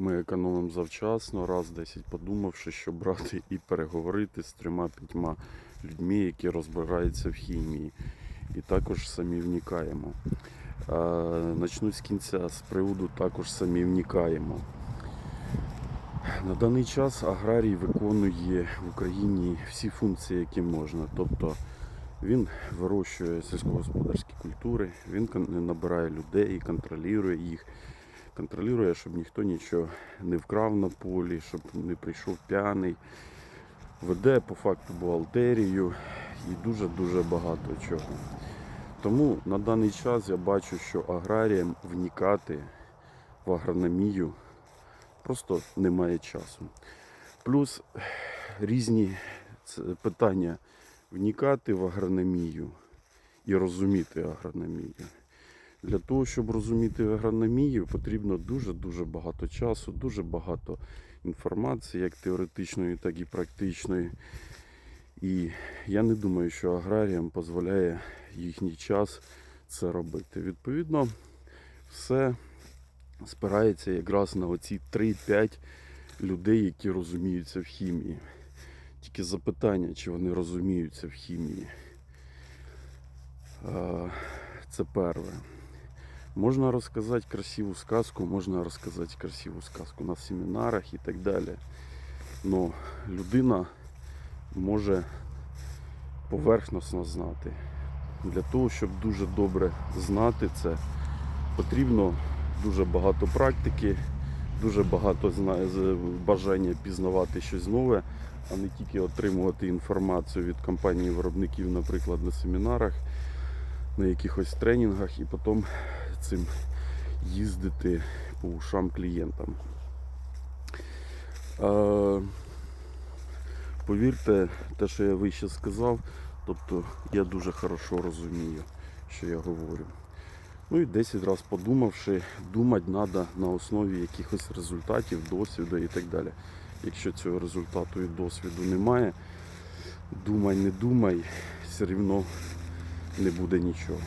Ми економимо завчасно, раз 10 подумавши, що брати і переговорити з трьома-п'ятьма людьми, які розбираються в хімії. І також самі вникаємо. Е, Начну з кінця, з приводу також самі вникаємо. На даний час аграрій виконує в Україні всі функції, які можна. Тобто він вирощує сільськогосподарські культури, він набирає людей, контролює їх, контролює, щоб ніхто нічого не вкрав на полі, щоб не прийшов п'яний. Веде по факту бухгалтерію і дуже-дуже багато чого. Тому на даний час я бачу, що аграріям вникати в агрономію просто немає часу. Плюс різні питання вникати в агрономію і розуміти агрономію. Для того, щоб розуміти агрономію, потрібно дуже-дуже багато часу, дуже багато інформації, як теоретичної, так і практичної. І я не думаю, що аграріям дозволяє їхній час це робити. Відповідно, все спирається якраз на оці 3-5 людей, які розуміються в хімії. Тільки запитання, чи вони розуміються в хімії. Це перше. Можна розказати красиву сказку, можна розказати красиву сказку на семінарах і так далі. Но людина може поверхносно знати. Для того, щоб дуже добре знати це, потрібно дуже багато практики, дуже багато бажання пізнавати щось нове, а не тільки отримувати інформацію від компанії виробників, наприклад, на семінарах, на якихось тренінгах і потім цим їздити по ушам клієнтам. Е, Повірте, те, що я вище сказав, тобто я дуже хорошо розумію, що я говорю. Ну і 10 разів подумавши, думати треба на основі якихось результатів, досвіду і так далі. Якщо цього результату і досвіду немає, думай, не думай, все рівно не буде нічого.